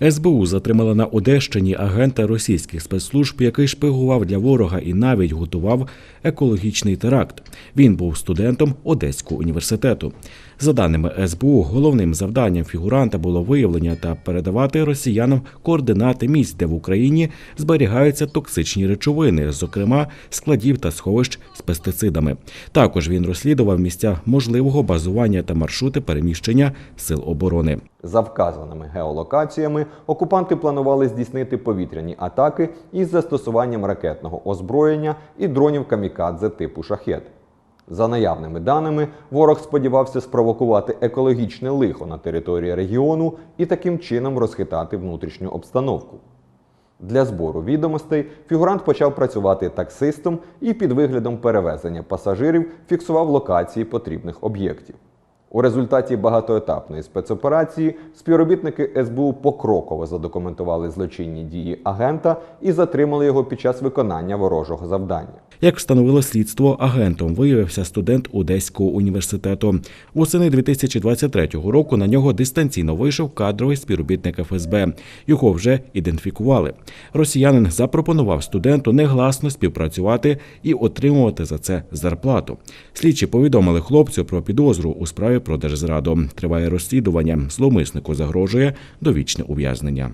СБУ затримала на Одещині агента російських спецслужб, який шпигував для ворога і навіть готував екологічний теракт. Він був студентом Одеського університету. За даними СБУ, головним завданням фігуранта було виявлення та передавати росіянам координати місць, де в Україні зберігаються токсичні речовини, зокрема складів та сховищ з пестицидами. Також він розслідував місця можливого базування та маршрути переміщення сил оборони. За вказаними геолокаціями окупанти планували здійснити повітряні атаки із застосуванням ракетного озброєння і дронів камікадзе типу шахет. За наявними даними, ворог сподівався спровокувати екологічне лихо на території регіону і таким чином розхитати внутрішню обстановку. Для збору відомостей фігурант почав працювати таксистом і під виглядом перевезення пасажирів фіксував локації потрібних об'єктів. У результаті багатоетапної спецоперації співробітники СБУ покроково задокументували злочинні дії агента і затримали його під час виконання ворожого завдання. Як встановило слідство, агентом виявився студент Одеського університету. Восени 2023 року на нього дистанційно вийшов кадровий співробітник ФСБ. Його вже ідентифікували. Росіянин запропонував студенту негласно співпрацювати і отримувати за це зарплату. Слідчі повідомили хлопцю про підозру у справі про держзраду. Триває розслідування. Зловмиснику загрожує довічне ув'язнення.